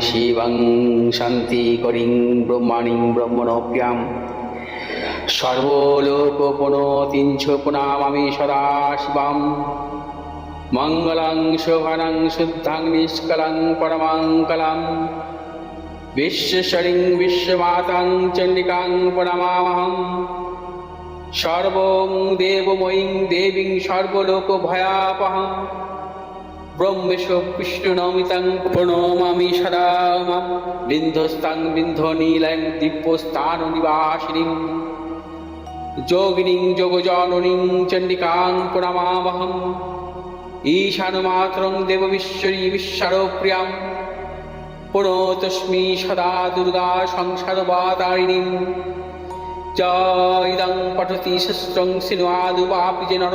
শিবং শান্তিকরিং ব্রহ্মাণীং ব্রহ্মণপ্যাম সর্বলোকপণতিঞ্চ পুনামামি সদাশিবাম মঙ্গলাং শোভানাং শুদ্ধাং নিষ্কলং পরমাঙ্কলম বিশ্বশরিং বিশ্বমাতাং চণ্ডিকাং প্রণমামহম। সর্বং দেবময়ীং দেবীং সর্বলোক ভয়াপহম ব্রহ্মেশ বিষ্ণুনমিতাং প্রণমামি সদা বিন্ধস্তাং বিন্ধ নীলাং দিব্যস্থান নিবাসিনীং যোগিনীং যোগজননীং চণ্ডিকাং প্রণমামহম। ঈশানমাত্রং দেববিশ্বরী বিশ্বরপ্রিয়াম। পুনতস্মি সদা দুর্গা সংসারবাদারিণীম জয়দং পঠতি শস্ত্রং সিনুয়াদুবাপি যে নর।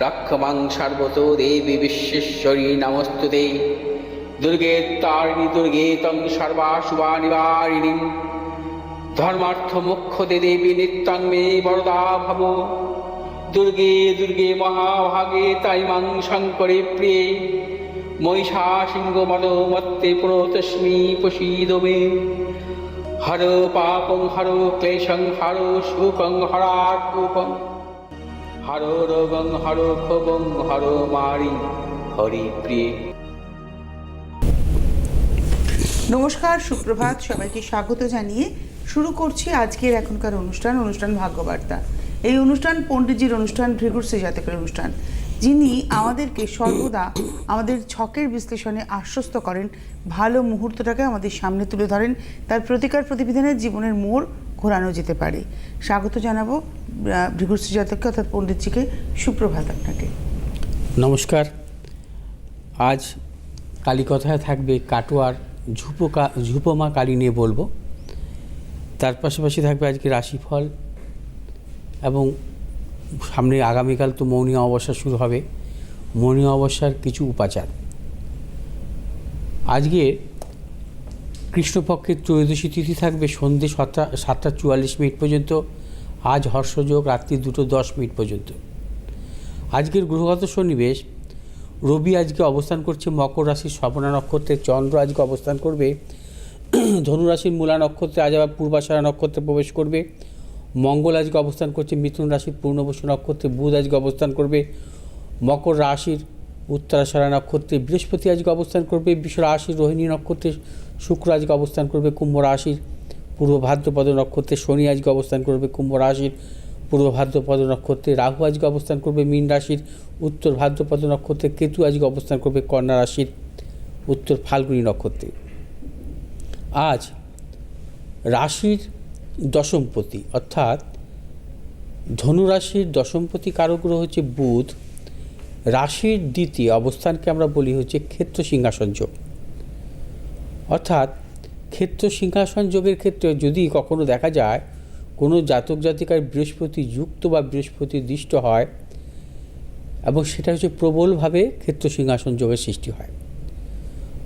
রক্ষমাং দেবী বিশ্বেশ্বরী নমস্তুতে দুর্গে তারিণী দুর্গে তং সর্বাশুভা নিবারিণী ধর্মার্থ মুখ্যতে দেবী নিত্যং মে বরদা ভব। দুর্গে দুর্গে মহাভাগে তাই মাং শঙ্করে প্রিয়ে। মহিষা সিংহ মদ মত্তে মে। হর পাপং হর ক্লেশং হর সুখং হরাকুপং হর রোগং হর ক্ষোভং হর মারি, হরি প্রিয়ে। নমস্কার, সুপ্রভাত, সবাইকে স্বাগত জানিয়ে শুরু করছি আজকের এখনকার অনুষ্ঠান অনুষ্ঠান ভাগ্যবার্তা। এই অনুষ্ঠান পণ্ডিতজির অনুষ্ঠান ভৃগুশ্রী জাতকের অনুষ্ঠান। যিনি আমাদেরকে সর্বদা আমাদের ছকের বিশ্লেষণে আশ্বস্ত করেন, ভালো মুহূর্তটাকে আমাদের সামনে তুলে ধরেন, তার প্রতিকার প্রতিবিধানের জীবনের মোড় ঘোরানো যেতে পারে। স্বাগত জানাব ভৃগুশ্রী জাতককে অর্থাৎ পণ্ডিতজিকে সুপ্রভাত আপনাকে। নমস্কার। আজ কালী কথায় থাকবে কাটোয়ার ঝুপো কা- ঝুপোমা কালী নিয়ে বলব। তার পাশাপাশি থাকবে আজকে রাশিফল এবং সামনে আগামীকাল তো মৌনী অমাবস্যা শুরু হবে। মৌনী অমাবস্যার কিছু উপাচার। আজকে কৃষ্ণপক্ষের ত্রয়োদশী তিথি থাকবে সন্ধ্যে সাতটা সাতটা চুয়াল্লিশ মিনিট পর্যন্ত। আজ হর্ষযোগ, রাত্রি দুটো দশ মিনিট পর্যন্ত। আজকের গ্রহগত সন্নিবেশ, রবি আজকে অবস্থান করছে মকর রাশির স্বপনা নক্ষত্রে, চন্দ্র আজকে অবস্থান করবে ধনু রাশির মূলা নক্ষত্রে, আজ আবার পূর্বাশারা নক্ষত্রে প্রবেশ করবে। মঙ্গল আজকে অবস্থান করছে মিথুন রাশির পূর্ণবসু নক্ষত্রে, বুধ আজকে অবস্থান করবে মকর রাশির উত্তরাশারা নক্ষত্রে, বৃহস্পতি আজকে অবস্থান করবে বিশ্ব রাশির রোহিণী নক্ষত্রে, শুক্র আজকে অবস্থান করবে কুম্ভ রাশির পূর্ব ভাদ্রপদ নক্ষত্রে শনি আজকে অবস্থান করবে কুম্ভ রাশির, পূর্ব ভাদ্রপদ নক্ষত্রে রাহু আজকে অবস্থান করবে মীন রাশির, উত্তর ভাদ্রপদ নক্ষত্রে কেতু আজকে অবস্থান করবে কন্যা রাশির, উত্তর ফাল্গুনী নক্ষত্রে। আজ রাশির দশমপতি অর্থাৎ ধনু রাশির দশমপতি কারগ্রহ হচ্ছে বুধ, রাশির দ্বিতীয় অবস্থানকে আমরা বলি হচ্ছে ক্ষেত্র সিংহাসন যোগ। অর্থাৎ ক্ষেত্র সিংহাসন যোগের ক্ষেত্রে যদি কখনো দেখা যায়, কোনো জাতক জাতিকার বৃহস্পতি যুক্ত বা বৃহস্পতি দৃষ্ট হয় এবং সেটা হচ্ছে প্রবলভাবে ক্ষেত্র সিংহাসন যোগের সৃষ্টি হয়।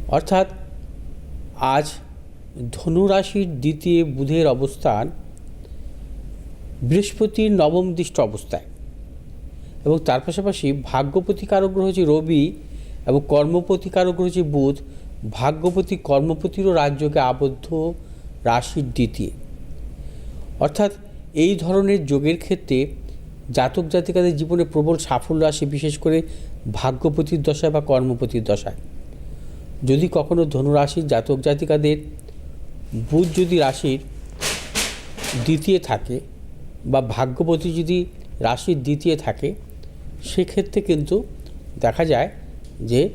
অর্থাৎ আজ ধনুরাশির দ্বিতীয় বুধের অবস্থান বৃহস্পতির নবম দৃষ্ট অবস্থায় এবং তার পাশাপাশি ভাগ্যপতি কারক গ্রহ হচ্ছে রবি এবং কর্মপতি কারক গ্রহ হচ্ছে বুধ। ভাগ্যপতি কর্মপতিরও রাজযোগে আবদ্ধ রাশির দ্বিতীয়। অর্থাৎ এই ধরনের যোগের ক্ষেত্রে জাতক জাতিকাদের জীবনে প্রবল সাফল্য আসে, বিশেষ করে ভাগ্যপতির দশায় বা কর্মপতির দশায়। যদি কখনো ধনুরাশির জাতক জাতিকাদের বুধ যদি রাশির দ্বিতীয় থাকে বা ভাগ্যপতি যদি রাশির দ্বিতীয় থাকে, সেক্ষেত্রে কিন্তু দেখা যায় যে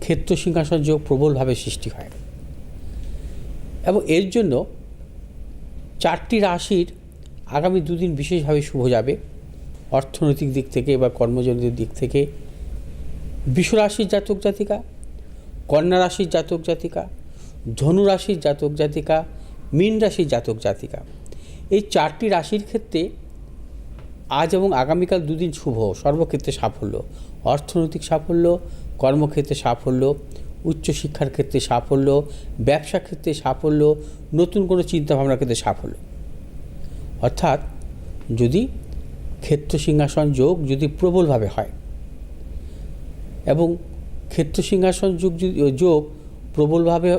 ক্ষেত্র সিংহাসন যোগ প্রবলভাবে সৃষ্টি হয়। এবং এর জন্য চারটি রাশির আগামী দুদিন বিশেষভাবে শুভ যাবে। অর্থনৈতিক দিক থেকে বা কর্মজনিত দিক থেকে। বিশ্বরাশির জাতক জাতিকা, কন্যা রাশির জাতক জাতিকা, ধনু রাশির জাতক জাতিকা, মীন রাশির জাতক জাতিকা। এই চারটি রাশির ক্ষেত্রে আজ এবং আগামীকাল দুদিন শুভ, সর্বক্ষেত্রে সাফল্য। অর্থনৈতিক সাফল্য কর্মক্ষেত্রে সাফল্য, উচ্চশিক্ষার ক্ষেত্রে সাফল্য ব্যবসা ক্ষেত্রে সাফল্য, নতুন কোনো চিন্তাভাবনার ক্ষেত্রে সাফল্য। অর্থাৎ যদি ক্ষেত্র সিংহাসন যোগ যদি প্রবলভাবে হয় এবং ক্ষেত্র সিংহাসন যোগ যদি, যোগ প্রবলভাবে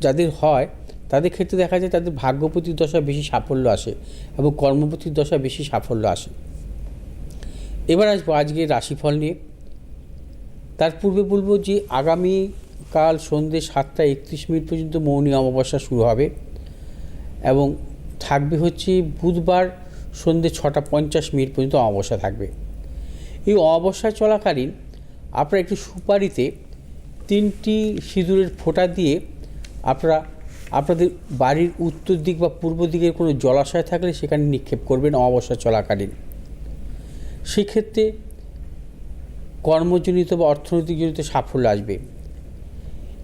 যাদের হয়, তাদের ক্ষেত্রে দেখা যায় তাদের ভাগ্যপতির দশায় বেশি সাফল্য আসে এবং কর্মপতির দশায় বেশি সাফল্য আসে। এবার আসব আজকে রাশিফল নিয়ে। তার পূর্বে বলব যে আগামীকাল সন্ধ্যে সাতটা একত্রিশ মিনিট পর্যন্ত মৌনী অমাবস্যা শুরু হবে এবং থাকবে হচ্ছে বুধবার সন্ধ্যে ছটা পঞ্চাশ মিনিট পর্যন্ত অমাবস্যা থাকবে। এই অমাবস্যা চলাকালীন আপনারা একটি সুপারিতে তিনটি সিঁদুরের ফোঁটা দিয়ে আপনারা, আপনাদের বাড়ির উত্তর দিক বা পূর্ব দিকের কোনো জলাশয় থাকলে সেখানে নিক্ষেপ করবেন অমাবস্যা চলাকালীন। সেক্ষেত্রে কর্মজনিত বা অর্থনৈতিকজনিত সাফল্য আসবে।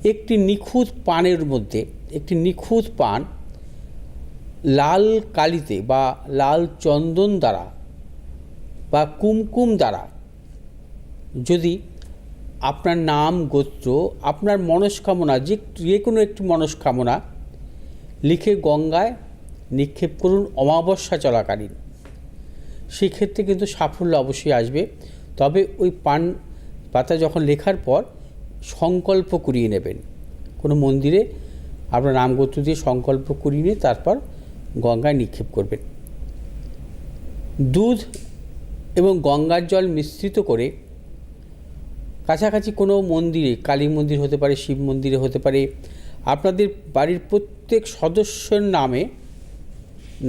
একটি নিখুঁত পানের মধ্যে, একটি নিখুঁত পান লাল কালিতে বা লাল চন্দন দ্বারা বা কুমকুম দ্বারা যদি আপনার নাম, গোত্র, আপনার মনস্কামনা, যে যে কোনো একটি মনস্কামনা লিখে গঙ্গায় নিক্ষেপ করুন অমাবস্যা চলাকালীন। সেক্ষেত্রে কিন্তু সাফল্য অবশ্যই আসবে। তবে ওই পান পাতা যখন লেখার পর সংকল্প করিয়ে নেবেন। কোনো মন্দিরে আপনার নামগোত্র দিয়ে সংকল্প করিয়ে নিয়ে তারপর গঙ্গায় নিক্ষেপ করবেন। দুধ এবং গঙ্গার জল মিশ্রিত করে কাছাকাছি কোনো মন্দিরে, কালী মন্দির হতে পারে, শিব মন্দিরে হতে পারে, আপনাদের বাড়ির প্রত্যেক সদস্যের নামে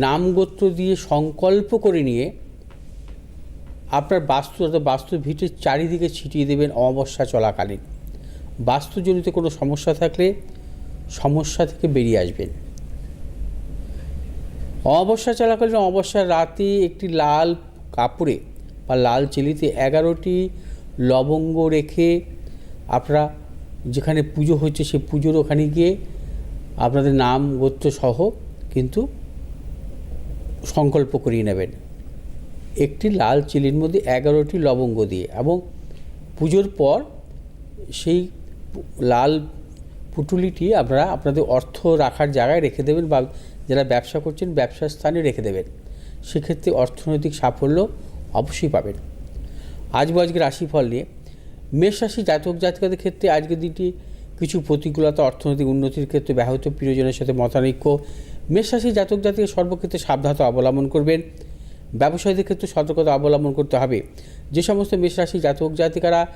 নামগোত্র দিয়ে সংকল্প করে নিয়ে আপনার বাস্তু অর্থাৎ বাস্তু ভিটের চারিদিকে ছিটিয়ে দেবেন অমাবস্যা চলাকালীন। বাস্তুজনিত কোনো সমস্যা থাকলে সমস্যা থেকে বেরিয়ে আসবেন। অমাবস্যা চলাকালীন অমাবস্যার রাতে একটি লাল কাপড়ে বা লাল চিলিতে এগারোটি লবঙ্গ রেখে আপনারা যেখানে পুজো হচ্ছে সেই পুজোর ওখানে গিয়ে আপনাদের নাম, গোত্র সহ কিন্তু সংকল্প করিয়ে নেবেন। একটি লাল চিলির মধ্যে এগারোটি লবঙ্গ দিয়ে এবং পুজোর পর সেই লাল পুটুলিটি আপনারা আপনাদের অর্থ রাখার জায়গায় রেখে দেবেন বা যারা ব্যবসা করছেন ব্যবসার স্থানে রেখে দেবেন। সেক্ষেত্রে অর্থনৈতিক সাফল্য অবশ্যই পাবেন। আজ আজকে রাশিফল নিয়ে। মেষ রাশি জাতক জাতিকাদের ক্ষেত্রে আজকের দিনটি কিছু প্রতিকূলতা, অর্থনৈতিক উন্নতির ক্ষেত্রে ব্যাহত, প্রিয়জনের সাথে মতানৈক্য। মেষ রাশি জাতক জাতিকে সর্বক্ষেত্রে সাবধানতা অবলম্বন করবেন। ব্যবসায়ীদের ক্ষেত্রে সতর্কতা অবলম্বন করতে হবে। যে সমস্ত মেষ রাশি জাতক জাতিকারা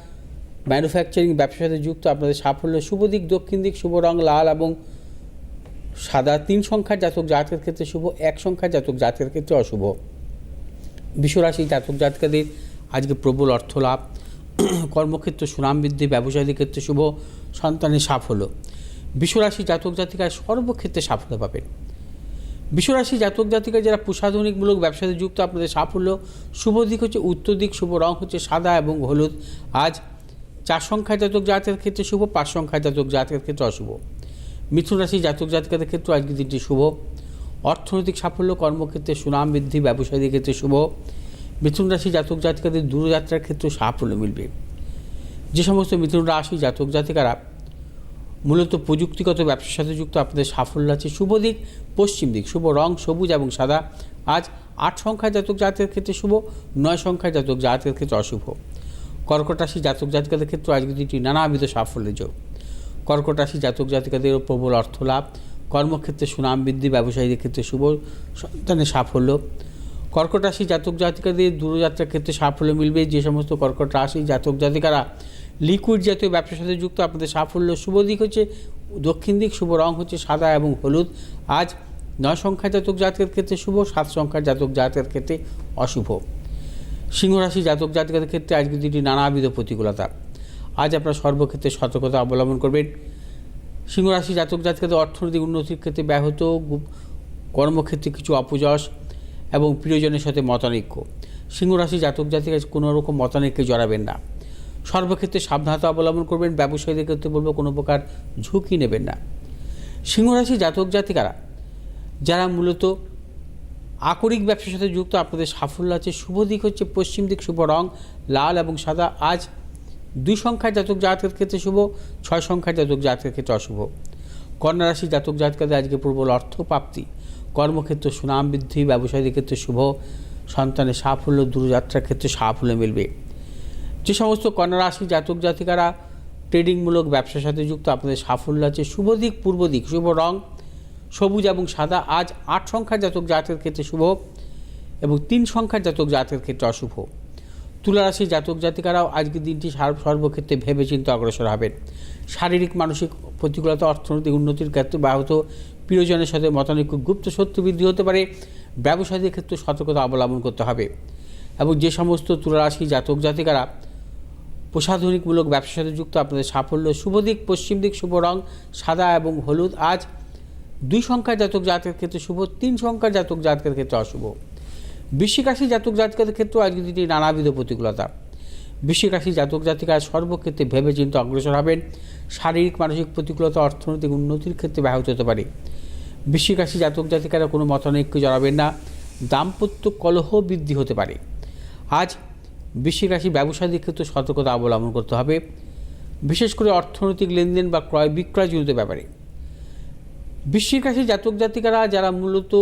ম্যানুফ্যাকচারিং ব্যবসার সাথে যুক্ত, আপনাদের সাফল্য, শুভ দিক, দক্ষিণ দিক, শুভ রং, লাল এবং সাদা তিন সংখ্যার জাতক জাতকের ক্ষেত্রে শুভ, এক সংখ্যার জাতক জাতকের ক্ষেত্রে অশুভ। বিশ্বরাশি জাতক জাতকাদের আজকে প্রবল অর্থ লাভ। কর্মক্ষেত্র সুনাম বৃদ্ধি, ব্যবসায়ীদের ক্ষেত্রে শুভ, সন্তানের সাফল্য। বিশ্বরাশি জাতক জাতিকায় সর্বক্ষেত্রে সাফল্য পাবেন। বিশ্বরাশি জাতক জাতিকা যারা প্রসাধনিকমূলক ব্যবসাতে যুক্ত, আপনাদের সাফল্য, শুভ দিক হচ্ছে উত্তর দিক, শুভ রং হচ্ছে সাদা এবং হলুদ। আজ চার সংখ্যা জাতক জাতকের ক্ষেত্রে শুভ, পাঁচ সংখ্যা জাতক জাতকের ক্ষেত্রে অশুভ। মিথুন রাশি জাতক জাতিকাদের ক্ষেত্রে আজকের দিনটি শুভ। অর্থনৈতিক সাফল্য, কর্মক্ষেত্রে সুনাম বৃদ্ধি, ব্যবসায়ীদের ক্ষেত্রে শুভ। মিথুন রাশি জাতক জাতিকাদের দূরযাত্রার ক্ষেত্রে সাফল্য মিলবে। যে সমস্ত মিথুন রাশি জাতক জাতিকারা মূলত প্রযুক্তিগত ব্যবসার সাথে যুক্ত আপনাদের সাফল্য আছে। শুভ দিক, পশ্চিম দিক। শুভ রং, সবুজ এবং সাদা। আজ আট সংখ্যা জাতক জাতকের ক্ষেত্রে শুভ, নয় সংখ্যা জাতক জাতকের ক্ষেত্রে অশুভ। কর্কট রাশি জাতক জাতিকাদের ক্ষেত্রে আজকে দিনটি নানাবিধ সাফল্যের যোগ। কর্কট রাশি জাতক জাতিকাদেরও প্রবল অর্থ লাভ। কর্মক্ষেত্রে সুনাম বৃদ্ধি, ব্যবসায়ীদের ক্ষেত্রে শুভ, সন্তানের সাফল্য। কর্কট রাশি জাতক জাতিকাদের দূরযাত্রার ক্ষেত্রে সাফল্য মিলবে। যে সমস্ত কর্কট রাশি জাতক জাতিকারা লিকুইড জাতীয় ব্যবসার সাথে যুক্ত, আপনাদের সাফল্য শুভ দিক হচ্ছে, দক্ষিণ দিক শুভ রং হচ্ছে সাদা এবং হলুদ। আজ নয় সংখ্যা জাতক জাতকের ক্ষেত্রে শুভ, সাত সংখ্যার জাতক জাতকের ক্ষেত্রে অশুভ। সিংহরাশি জাতক জাতিকাদের ক্ষেত্রে আজকে দুটি নানাবিধ প্রতিকূলতা। আজ আপনারা সর্বক্ষেত্রে সতর্কতা অবলম্বন করবেন। সিংহরাশি জাতক জাতিকাদের অর্থনৈতিক উন্নতির ক্ষেত্রে ব্যাহত কর্মক্ষেত্রে কিছু অপযশ এবং প্রিয়জনের সাথে মতানৈক্য। সিংহরাশি জাতক জাতিকা কোনো রকম মতানৈক্যে জড়াবেন না। সর্বক্ষেত্রে সাবধানতা অবলম্বন করবেন, ব্যবসায়ীদের ক্ষেত্রে বলব কোনো প্রকার ঝুঁকি নেবেন না। সিংহরাশি জাতক জাতিকারা, যারা মূলত আকরিক ব্যবসার সাথে যুক্ত, আপনাদের সাফল্য আছে, শুভ দিক হচ্ছে পশ্চিম দিক, শুভ রং, লাল এবং সাদা। আজ দুই সংখ্যার জাতক জাতকের ক্ষেত্রে শুভ, ছয় সংখ্যার জাতক জাতকের ক্ষেত্রে অশুভ। কন্যা রাশি জাতক জাতকাদের আজকে প্রবল অর্থ প্রাপ্তি কর্মক্ষেত্রে সুনাম বৃদ্ধি, ব্যবসায়ীদের ক্ষেত্রে শুভ, সন্তানের সাফল্য, দূরযাত্রার ক্ষেত্রে সাফল্য মিলবে। যে সমস্ত কন্যা রাশি জাতক জাতিকারা ট্রেডিংমূলক ব্যবসার সাথে যুক্ত, আপনাদের সাফল্য আছে। শুভ দিক, পূর্ব দিক, শুভ রং, সবুজ এবং সাদা। আজ আট সংখ্যার জাতক জাতের ক্ষেত্রে শুভ এবং তিন সংখ্যার জাতক জাতের ক্ষেত্রে অশুভ। তুলা রাশির জাতক জাতিকারাও আজকের দিনটি সার- সর্বক্ষেত্রে ভেবেচিন্তে অগ্রসর হবেন। শারীরিক, মানসিক প্রতিকূলতা, অর্থনৈতিক উন্নতির ক্ষেত্রে ব্যাহত। প্রিয়জনের সাথে মতানৈক্য, গুপ্ত সত্য বৃদ্ধি হতে পারে। ব্যবসায়ীদের ক্ষেত্রে সতর্কতা অবলম্বন করতে হবে। এবং যে সমস্ত তুলা রাশি জাতক জাতিকারা প্রসাধনিকমূলক ব্যবসার সাথে যুক্ত আপনাদের সাফল্য, শুভ দিক, পশ্চিম দিক, শুভ রং, সাদা এবং হলুদ। আজ দুই সংখ্যার জাতক জাতকের ক্ষেত্রে শুভ, তিন সংখ্যার জাতক জাতকের ক্ষেত্রে অশুভ। বৃশ্চিক রাশি জাতক জাতকের ক্ষেত্রেও আজকে দিনটি নানাবিধ প্রতিকূলতা। বৃশ্চিক রাশি জাতক জাতিকা সর্বক্ষেত্রে ভেবে চিন্তে অগ্রসর হবেন। শারীরিক, মানসিক প্রতিকূলতা, অর্থনৈতিক উন্নতির ক্ষেত্রে ব্যাহত হতে পারে। বৃশ্চিক রাশি জাতক জাতিকারা কোনো মতানৈক্য জড়াবেন না। দাম্পত্য কলহ বৃদ্ধি হতে পারে। আজ বৃশ্চিক রাশি ব্যবসায়ীদের ক্ষেত্রে সতর্কতা অবলম্বন করতে হবে, বিশেষ করে অর্থনৈতিক লেনদেন বা ক্রয় বিক্রয় জনিত ব্যাপারে। বৃশ্চিক রাশি জাতক জাতিকারা যারা মূলত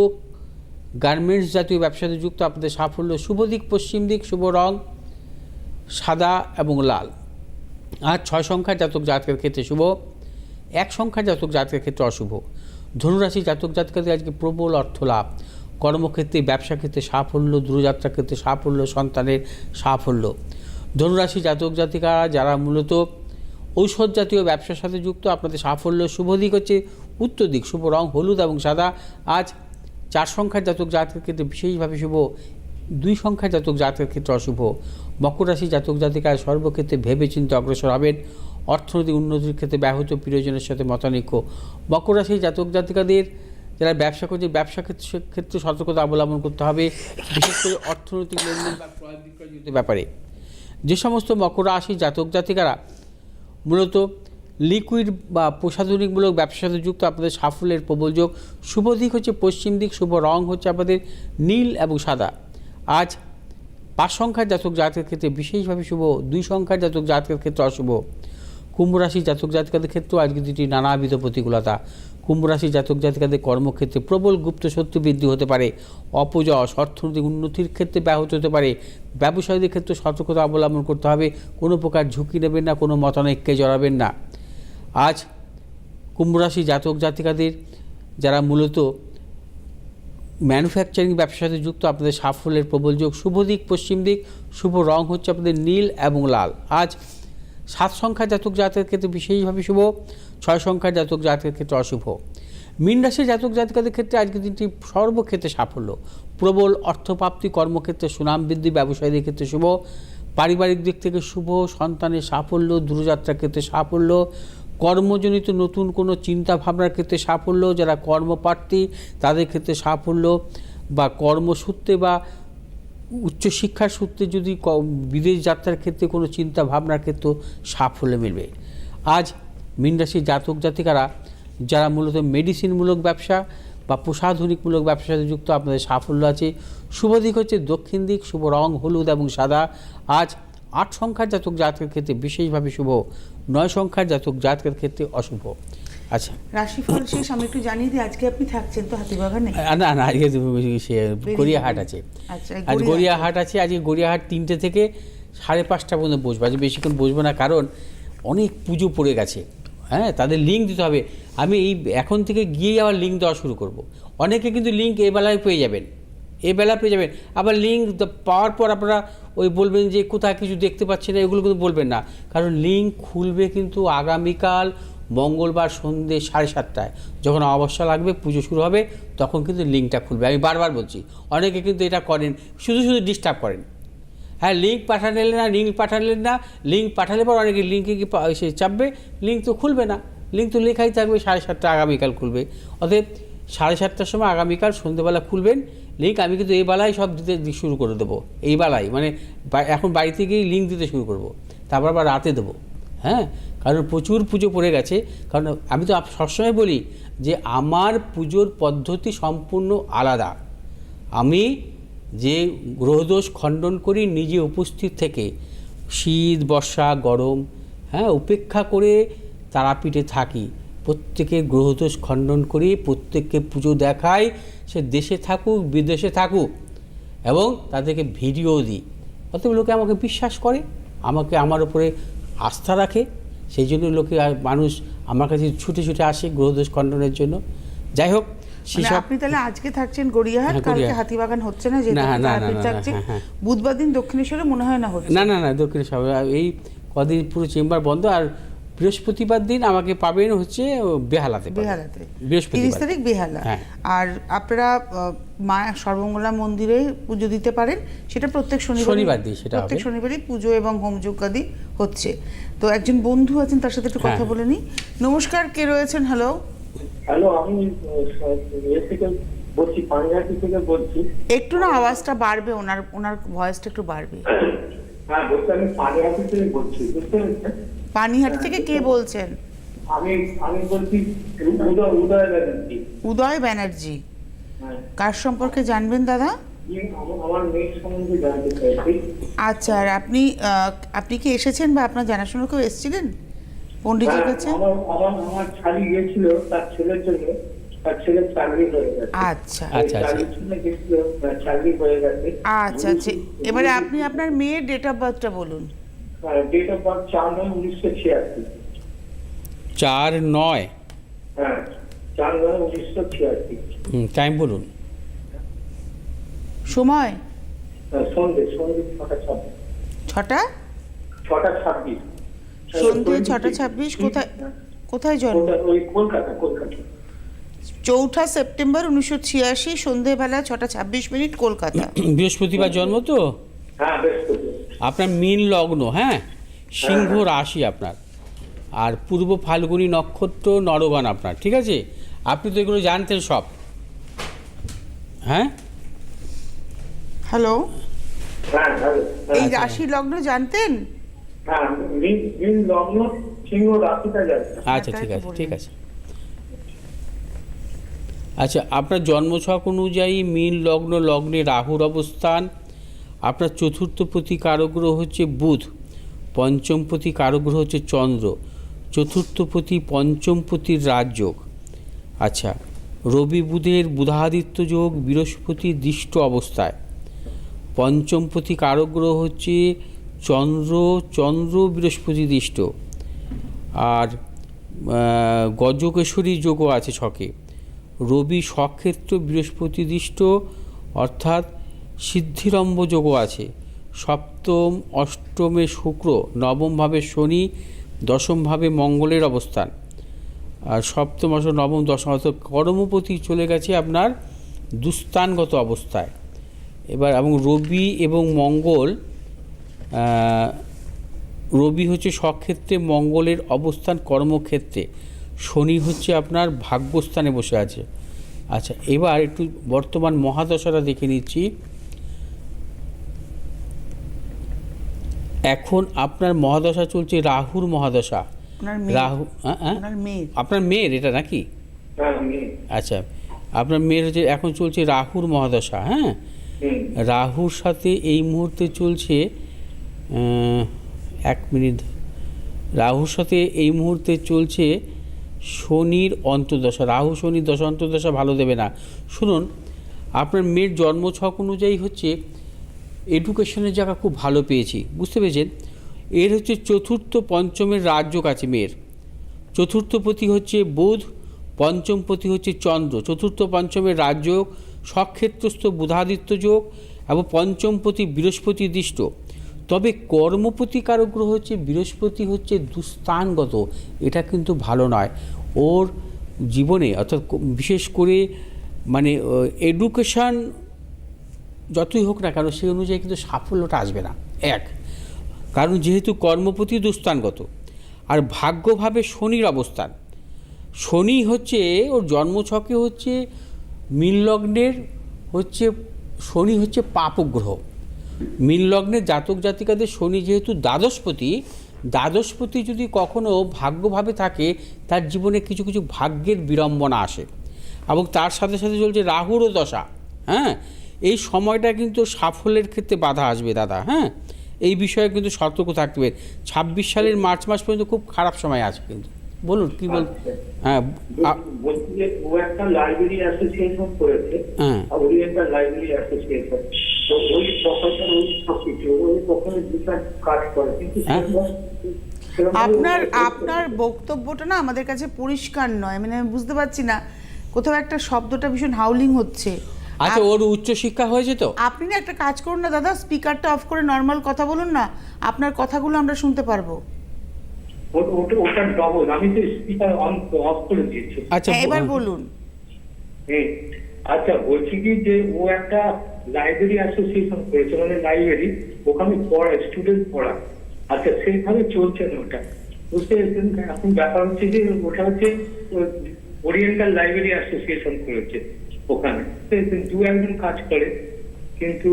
গার্মেন্টস জাতীয় ব্যবসাতে যুক্ত, আপনাদের সাফল্য শুভ দিক, পশ্চিম দিক, শুভ রং, সাদা এবং লাল। আর ছয় সংখ্যার জাতক জাতকের ক্ষেত্রে শুভ, এক সংখ্যার জাতক জাতকের ক্ষেত্রে অশুভ। ধনুরাশি জাতক জাতকের আজকে প্রবল অর্থ লাভ কর্মক্ষেত্রে, ব্যবসা ক্ষেত্রে সাফল্য দূরযাত্রার ক্ষেত্রে সাফল্য, সন্তানের সাফল্য। ধনুরাশি জাতক জাতিকারা যারা মূলত ঔষধ জাতীয় ব্যবসার সাথে যুক্ত, আপনাদের সাফল্য শুভ দিক হচ্ছে উত্তর দিক, শুভ রং হলুদ এবং সাদা। আজ চার সংখ্যার জাতক জাতকের ক্ষেত্রে বিশেষভাবে শুভ, দুই সংখ্যার জাতক জাতকের ক্ষেত্রে অশুভ। মকর রাশি জাতক জাতিকায় সর্বক্ষেত্রে ভেবে চিন্তে অগ্রসর হবেন। অর্থনৈতিক উন্নতির ক্ষেত্রে ব্যাহত, প্রিয়জনের সাথে মতানৈক্য। মকর রাশি জাতক জাতিকাদের যারা ব্যবসা করছে, ব্যবসা ক্ষেত্রে ক্ষেত্রে সতর্কতা অবলম্বন করতে হবে, বিশেষ করে অর্থনৈতিক লেনদেন বা ক্রয় বিক্রয় ব্যাপারে। যে সমস্ত মকর রাশি জাতক জাতিকারা মূলত লিকুইড বা প্রসাধনিকমূলক ব্যবসার সাথে যুক্ত, আপনাদের সাফল্যের প্রবল যোগ। শুভ দিক হচ্ছে পশ্চিম দিক, শুভ রং হচ্ছে আপনাদের নীল এবং সাদা। আজ পাঁচ সংখ্যার জাতক জাতকের ক্ষেত্রে বিশেষভাবে শুভ, দুই সংখ্যার জাতক জাতকের ক্ষেত্রে অশুভ। কুম্ভ রাশি জাতক জাতিকাদের ক্ষেত্রেও আজকে দুটি নানাবিধ প্রতিকূলতা। কুম্ভ রাশি জাতক জাতিকাদের কর্মক্ষেত্রে প্রবল গুপ্ত শত্রু বৃদ্ধি হতে পারে। অপযশ অর্থনৈতিক উন্নতির ক্ষেত্রে ব্যাহত হতে পারে। ব্যবসায়ীদের ক্ষেত্রে সতর্কতা অবলম্বন করতে হবে। কোনো প্রকার ঝুঁকি নেবেন না, কোনো মতানৈক্যে জড়াবেন না। আজ কুম্ভ রাশি জাতক জাতিকাদের যারা মূলত ম্যানুফ্যাকচারিং ব্যবসার সাথে যুক্ত, আপনাদের সাফল্যের প্রবল যোগ, শুভ দিক, পশ্চিম দিক, শুভ রং হচ্ছে আপনাদের নীল এবং লাল। আজ সাত সংখ্যার জাতক জাতকের ক্ষেত্রে বিশেষভাবে শুভ, ছয় সংখ্যার জাতক জাতকের ক্ষেত্রে অশুভ। মীন রাশির জাতক জাতিকাদের ক্ষেত্রে আজকে দিনটি সর্বক্ষেত্রে সাফল্য। প্রবল অর্থপ্রাপ্তি, কর্মক্ষেত্রে সুনাম বৃদ্ধি, ব্যবসায়ীদের ক্ষেত্রে শুভ, পারিবারিক দিক থেকে শুভ, সন্তানের সাফল্য, দূরযাত্রার ক্ষেত্রে সাফল্য, কর্মজনিত নতুন কোনো চিন্তা ভাবনার ক্ষেত্রে সাফল্য, যারা কর্মপ্রার্থী, তাদের ক্ষেত্রে সাফল্য বা কর্মসূত্রে বা উচ্চশিক্ষার সূত্রে যদি বিদেশ যাত্রার ক্ষেত্রে কোনো চিন্তা ভাবনার ক্ষেত্রে সাফল্য মিলবে। আজ মীন রাশির জাতক জাতিকারা, যারা মূলত মেডিসিনমূলক ব্যবসা বা প্রসাধনিকমূলক ব্যবসার সাথে যুক্ত, আপনাদের সাফল্য আছে। শুভ দিক হচ্ছে দক্ষিণ দিক, শুভ রং, হলুদ এবং সাদা। আজ আট সংখ্যার জাতক জাতকের ক্ষেত্রে বিশেষভাবে শুভ, নয় সংখ্যার জাতক জাতকের ক্ষেত্রে অশুভ। আচ্ছা। রাশিফল শেষ আমি একটু জানিয়ে দিই আজকে আপনি থাকছেন তো হাতিবাগানে? না না আজকে সে গড়িয়াহাট আছে। আচ্ছা আজ গড়িয়াহাট। আছে আজকে গড়িয়াহাট তিনটে থেকে সাড়ে পাঁচটা পর্যন্ত বসবো। আজ বেশিক্ষণ বসবো না কারণ অনেক পুজো পড়ে গেছে। হ্যাঁ তাদের লিঙ্ক দিতে হবে। আমি এই এখন থেকে গিয়েই আবার লিঙ্ক দেওয়া শুরু করব। অনেকে কিন্তু লিঙ্ক এই বেলায় পেয়ে যাবেন। এই বেলা পেয়ে যাবেন। আবার লিঙ্ক পাওয়ার পর আপনারা ওই বলবেন যে কোথায় কিছু দেখতে পাচ্ছি না এগুলো কিন্তু বলবেন না। কারণ লিঙ্ক খুলবে কিন্তু আগামীকাল মঙ্গলবার সন্ধ্যে সাড়ে সাতটায়। যখন অমাবস্যা লাগবে, পুজো শুরু হবে, তখন কিন্তু লিঙ্কটা খুলবে। আমি বারবার বলছি, অনেকে কিন্তু এটা করেন, শুধু শুধু ডিস্টার্ব করেন। হ্যাঁ লিঙ্ক পাঠালেন না লিঙ্ক পাঠালেন না লিঙ্ক পাঠালে পর অনেকে লিঙ্কে কি সে চাপবে লিঙ্ক তো খুলবে না। লিঙ্ক তো লেখাই থাকবে, সাড়ে সাতটা আগামীকাল খুলবে। অতএব সাড়ে সাতটার সময় আগামীকাল সন্ধ্যেবেলা খুলবেন লিঙ্ক আমি কিন্তু এই বেলায় সব দিতে শুরু করে দেবো। এই বেলায় মানে এখন বাড়িতে গিয়েই লিঙ্ক দিতে শুরু করব। তারপর আবার রাতে দেবো। হ্যাঁ? কারণ প্রচুর পুজো পড়ে গেছে। কারণ আমি তো সবসময় বলি যে আমার পুজোর পদ্ধতি সম্পূর্ণ আলাদা। আমি যে গ্রহদোষ খণ্ডন করি নিজে উপস্থিত থেকে, শীত, বর্ষা, গরম হ্যাঁ উপেক্ষা করে তারাপীঠে থাকি। প্রত্যেকের গ্রহদোষ খণ্ডন করি, প্রত্যেককে পুজো দেখাই, সে দেশে থাকুক, বিদেশে থাকুক, এবং তাদেরকে ভিডিও দিই। অতএব লোকে আমাকে বিশ্বাস করে, আমাকে আমার উপরে আস্থা রাখে। সেই জন্য লোকে আর মানুষ আমার কাছে ছুটে ছুটে আসে গ্রহদোষ খণ্ডনের জন্য। যাই হোক মানে আপনি তাহলে আজকে থাকছেন গড়িয়াহাট হ্যাঁ, কালকে হাতিবাগান হচ্ছে না না, থাকছেন হ্যাঁ, হ্যাঁ। বুধবার দিন দক্ষিণেশ্বরে মনে হয় না হচ্ছে। না না না দক্ষিণেশ্বর এই কদিন পুরো চেম্বার বন্ধ আর বৃহস্পতিবার দিন আমাকে পাবেন হচ্ছে বেহালাতে বেহালাতে। তিরিশ তারিখ বেহালা। হ্যাঁ। আর আপনারা মা সর্বমঙ্গলা মন্দিরে পুজো দিতে পারেন। সেটা প্রত্যেক শনিবার শনিবার দিন সেটা প্রত্যেক শনিবারই পুজো এবং হোমযজ্ঞাদি হচ্ছে। তো একজন বন্ধু আছেন তার সাথে একটু কথা হ্যাঁ। বলে নিই। নমস্কার কে রয়েছেন? হ্যালো। হ্যালো আমি বলছি পানিহাটি থেকে বলছি। একটু না আওয়াজটা বাড়বে ওনার ওনার ভয়েসটা একটু বাড়বে। হ্যাঁ বলছি আমি পানিহাটি থেকে বলছি বুঝতে পেরেছেন? পানিহাটি থেকে কে বলছেন? আমি আমি বলছি উদয় উদয় ব্যানার্জি। উদয় ব্যানার্জি। হ্যাঁ। কার সম্পর্কে জানবেন দাদা? জি, আমার- আমার মেয়ের সম্বন্ধে জানতে চাইছি। আচ্ছা আর আপনি আপনি কি এসেছেন বা আপনার জানাশোনা কেউ এসেছিলেন? পণ্ডিতের হ্যাঁ, কাছে? আমার আমার আমার তার ছেলের জন্য। তার ছেলের চাকরি হয়ে গেছে। আচ্ছা। আচ্ছা, আচ্ছা। হয়ে আচ্ছা আচ্ছা। এবারে আপনি আপনার মেয়ের ডেট অফ বার্থটা বলুন। ডেট অফ বার্থ চার নয় উনিশশো ছিয়াশি। চার নয়? হ্যাঁ চার নয় উনিশশো ছিয়াশি। টাইম বলুন। সময়? সন্ধ্যে সন্ধ্যে ছটা ছাব্বিশ। ছটা? ছটা ছাব্বিশ। সন্ধ্যে ছটা ছাব্বিশ কোথায় কোথায় জন্ম? কলকাতা কলকাতা। চৌঠা সেপ্টেম্বর উনিশশো ছিয়াশি সন্ধেবেলা ছটা ছাব্বিশ মিনিট কলকাতা। বৃহস্পতিবার জন্ম তো? হ্যাঁ বৃহস্পতিবার। আপনার মীন লগ্ন হ্যাঁ? সিংহ রাশি আপনার। আর পূর্ব ফাল্গুনী নক্ষত্র নরগণ আপনার ঠিক আছে? আপনি তো এগুলো জানতেন সব। হ্যাঁ? হ্যালো? হ্যাঁ এই। রাশি লগ্ন জানতেন? হ্যাঁ মিন মিন আচ্ছা ঠিক আছে ঠিক আছে। আচ্ছা আপনার জন্মছক অনুযায়ী মীন লগ্ন লগ্নে রাহুর অবস্থান আপনার চতুর্থপতি কারগ্রহ হচ্ছে বুধ পঞ্চমপতি কারগ্রহ হচ্ছে চন্দ্র চতুর্থপতি পঞ্চমপতির রাজযোগ। আচ্ছা রবি বুধের বুধাদিত্য যোগ বৃহস্পতি দৃষ্ট অবস্থায়। পঞ্চমপতি কারগ্রহ হচ্ছে চন্দ্র চন্দ্র বৃহস্পতি দৃষ্ট। আর গজকেশ্বরী যোগও আছে ছকে। রবি সক্ষেত্র বৃহস্পতি দৃষ্ট, অর্থাৎ সিদ্ধিরম্ভ যোগও আছে। সপ্তম, অষ্টমে শুক্র, নবমভাবে শনি, দশমভাবে মঙ্গলের অবস্থান। আর সপ্তম অষ্টম নবম, দশম অর্থাৎ কর্মপতি চলে গেছে আপনার দুস্থানগত অবস্থায়। এবার এবং রবি এবং মঙ্গল রবি হচ্ছে স্বক্ষেত্রে মঙ্গলের অবস্থান কর্মক্ষেত্রে। শনি হচ্ছে আপনার ভাগ্যস্থানে বসে আছে। আচ্ছা এবার একটু বর্তমান মহাদশাটা দেখে নিচ্ছি। এখন আপনার মহাদশা চলছে রাহুর মহাদশা। রাহু হ্যাঁ, হ্যাঁ? আপনার মেয়ের। এটা নাকি? হ্যাঁ আচ্ছা আপনার মেয়ের হচ্ছে এখন চলছে রাহুর মহাদশা হ্যাঁ? রাহুর সাথে এই মুহূর্তে চলছে আহ, এক মিনিট। রাহুর সাথে এই মুহূর্তে চলছে শনির অন্তর্দশা। রাহু শনির দশা অন্তর্দশা ভালো দেবে না। শুনুন আপনার মেয়ের জন্মছক অনুযায়ী হচ্ছে এডুকেশনের জায়গা খুব ভালো পেয়েছি, বুঝতে পেরেছেন? এর হচ্ছে চতুর্থ পঞ্চমের রাজ্য আছে মেয়ের। চতুর্থপতি হচ্ছে বুধ পঞ্চমপতি হচ্ছে চন্দ্র। চতুর্থ পঞ্চমের রাজযোগ সক্ষেত্রস্থ বুধাদিত্য যোগ, এবং পঞ্চমপতি বৃহস্পতি দৃষ্ট। তবে কর্মপতি কারক গ্রহ হচ্ছে, বৃহস্পতি হচ্ছে দুস্থানগত। এটা কিন্তু ভালো নয়। ওর জীবনে, অর্থাৎ বিশেষ করে মানে এডুকেশান যতই হোক না কেন, সেই অনুযায়ী কিন্তু সাফল্যটা আসবে না। এক, কারণ যেহেতু কর্মপতি দুস্থানগত আর ভাগ্যভাবে শনির অবস্থান। শনি হচ্ছে, ওর জন্মছকে হচ্ছে মীন লগ্নের হচ্ছে, শনি হচ্ছে পাপগ্রহ মীন লগ্নের জাতক জাতিকাদের শনি যেহেতু দ্বাদশপতি দ্বাদশপতি যদি কখনো ভাগ্যভাবে থাকে, তার জীবনে কিছু কিছু ভাগ্যের বিড়ম্বনা আসে। এবং তার সাথে সাথে চলছে রাহুরও দশা হ্যাঁ? এই সময়টা কিন্তু সাফল্যের ক্ষেত্রে বাধা আসবে দাদা হ্যাঁ? এই বিষয়ে কিন্তু সতর্ক থাকতে হবে। ছাব্বিশ সালের মার্চ মাস পর্যন্ত খুব খারাপ সময় আছে কিন্তু। বলুন কি বল হ্যাঁ আ- বলছি যে ও একটা লাইব্রেরি অ্যাসোসিয়েশন করেছে। হ্যাঁ। ওরিয়েন্টাল লাইব্রেরি অ্যাসোসিয়েশন তো ওই প্রফেসর ওই সব কিছু ওই কখনো দুটা কাজ করে। কিন্তু হ্যাঁ। আপনার আপনার বক্তব্যটা না আমাদের কাছে পরিষ্কার নয়। মানে আমি বুঝতে পারছি না। কোথাও একটা শব্দটা ভীষণ হাউলিং হচ্ছে। আচ্ছা ওর উচ্চশিক্ষা হয়েছে তো? আপনি না একটা কাজ করুন না দাদা স্পিকারটা অফ করে নর্মাল কথা বলুন না আপনার কথাগুলো আমরা শুনতে পারব। ও- ওটা ওটা ডবল আমি তো স্পিকার অন অফ করে দিয়েছি। আচ্ছা হ্যাঁ, এবার বলুন। আচ্ছা বলছি কি যে ও একটা লাইব্রেরি অ্যাসোসিয়েশন করেছে মানে লাইব্রেরি ওখানে পড়া স্টুডেন্ট পড়া আচ্ছা সেইভাবে চলছে না ওটা। বুঝতে পেরেছেন? এখন ব্যাপার হচ্ছে যে ওটা হচ্ছে ওরিয়েন্টাল লাইব্রেরি অ্যাসোসিয়েশন করেছে। ওখানে। দু একজন কাজ করে কিন্তু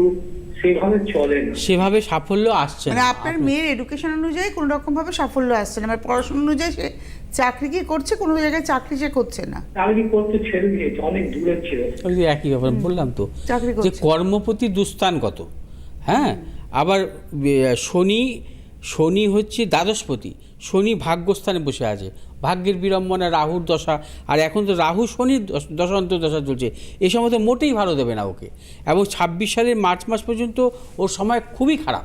সেভাবে চলে না। সেভাবে সাফল্য আসছে মানে না আপনার মেয়ের এডুকেশন অনুযায়ী কোনো রকম ভাবে সাফল্য আসছে না। মানে পড়াশোনা অনুযায়ী সে চাকরি কি করছে কোনো জায়গায় চাকরি সে করছে না। চাকরি করতে ছেড়ে দিয়েছে অনেক দূরে ছিল। ওই যে একই ব্যাপার বললাম তো। চাকরি যে করছে। কর্মপতি দুস্থানগত হ্যাঁ? আবার শনি শনি হচ্ছে দ্বাদশপতি। শনি ভাগ্যস্থানে বসে আছে। ভাগ্যের বিড়ম্বনা রাহুর দশা আর এখন তো রাহু শনির দশ- দশান্ত দশা চলছে। এই সময় তো মোটেই ভালো দেবে না ওকে। এবং ছাব্বিশ সালের মার্চ মাস পর্যন্ত ওর সময় খুবই খারাপ।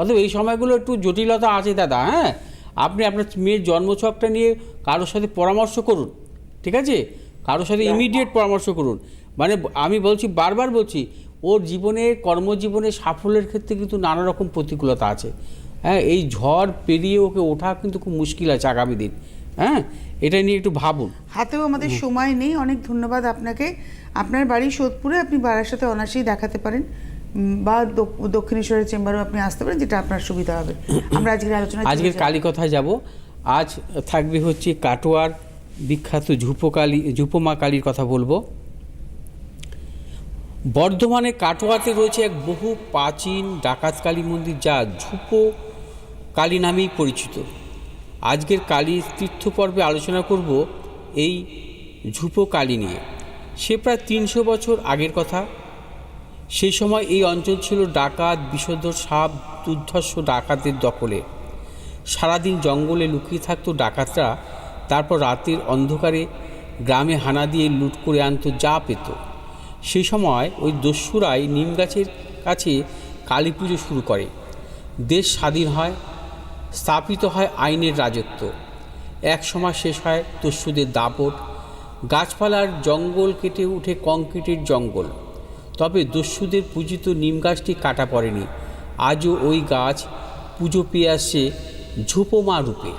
অতএব এই সময়গুলো একটু জটিলতা আছে দাদা হ্যাঁ? আপনি আপনার মেয়ের জন্মছকটা নিয়ে কারোর সাথে পরামর্শ করুন ঠিক আছে? কারোর সাথে ইমিডিয়েট পরামর্শ করুন। মানে আমি বলছি বারবার বলছি ওর জীবনে কর্মজীবনে সাফল্যের ক্ষেত্রে কিন্তু নানা রকম প্রতিকূলতা আছে। হ্যাঁ এই ঝড় পেরিয়ে ওকে ওঠা কিন্তু খুব মুশকিল আছে আগামী দিন। হ্যাঁ এটা নিয়ে একটু ভাবুন। হাতেও আমাদের সময় নেই। অনেক ধন্যবাদ আপনাকে। আপনার বাড়ি সোদপুরে আপনি বাড়ার সাথে অনায়াসেই দেখাতে পারেন। বা দক্ষিণেশ্বরের চেম্বারেও আপনি আসতে পারেন যেটা আপনার সুবিধা হবে। আমরা আজকের আলোচনা আজকের কালী কথায় যাব। আজ থাকবে হচ্ছে কাটোয়ার বিখ্যাত ঝুপোকালী ঝুপোমা কালীর কথা বলব। বর্ধমানে কাটোয়াতে রয়েছে এক বহু প্রাচীন ডাকাত কালী মন্দির যা ঝুপো কালী নামেই পরিচিত। আজকের কালী তীর্থ পর্বে আলোচনা করব এই ঝুপো কালী নিয়ে। সে প্রায় তিনশো বছর আগের কথা। সেই সময় এই অঞ্চল ছিল ডাকাত বিষধর সাপ, দুর্ধর্ষ ডাকাতের দখলে। সারাদিন জঙ্গলে লুকিয়ে থাকতো ডাকাতরা, তারপর রাতের অন্ধকারে গ্রামে হানা দিয়ে লুট করে আনতো যা পেত। সেই সময় ওই দস্যুরাই নিম গাছের কাছে কালী পুজো শুরু করে। দেশ স্বাধীন হয় স্থাপিত হয় আইনের রাজত্ব। এক সময় শেষ হয় দস্যুদের দাপট। গাছপালার জঙ্গল কেটে উঠে কংক্রিটের জঙ্গল। তবে দস্যুদের পূজিত নিম গাছটি কাটা পড়েনি। আজও ওই গাছ পুজো পেয়ে আসছে ঝুপোমা রূপে।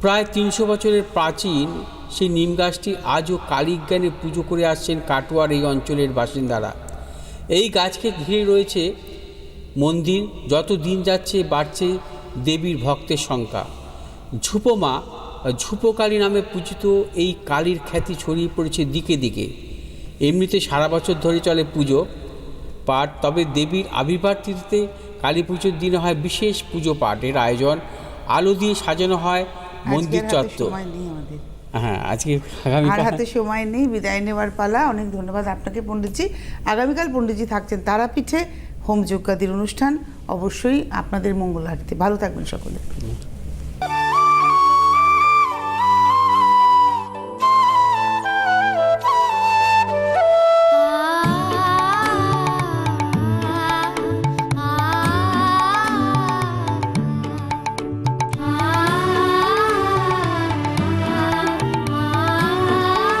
প্রায় তিনশো বছরের প্রাচীন সেই নিম গাছটি আজও কালীজ্ঞানে পুজো করে আসছেন কাটোয়ার এই অঞ্চলের বাসিন্দারা। এই গাছকে ঘিরে রয়েছে মন্দির। যত দিন যাচ্ছে, বাড়ছে দেবীর ভক্তের সংখ্যা। ঝুপোমা ঝুপোকালী নামে পূজিত এই কালীর খ্যাতি ছড়িয়ে পড়েছে দিকে দিকে। এমনিতে সারা বছর ধরে চলে পুজো। পাঠ তবে দেবীর আবির্ভাব তিথিতে কালী পুজোর দিনে হয় বিশেষ পুজো পাঠের আয়োজন। আলো দিয়ে সাজানো হয় মন্দির চত্বর। হ্যাঁ আজকে আগামী আর হাতে সময় নেই বিদায় নেওয়ার পালা। অনেক ধন্যবাদ আপনাকে পণ্ডিতজি। আগামীকাল পণ্ডিতজি থাকছেন তারাপীঠে। হোম যজ্ঞাদির অনুষ্ঠান অবশ্যই আপনাদের মঙ্গলার্থে। ভালো থাকবেন সকলে।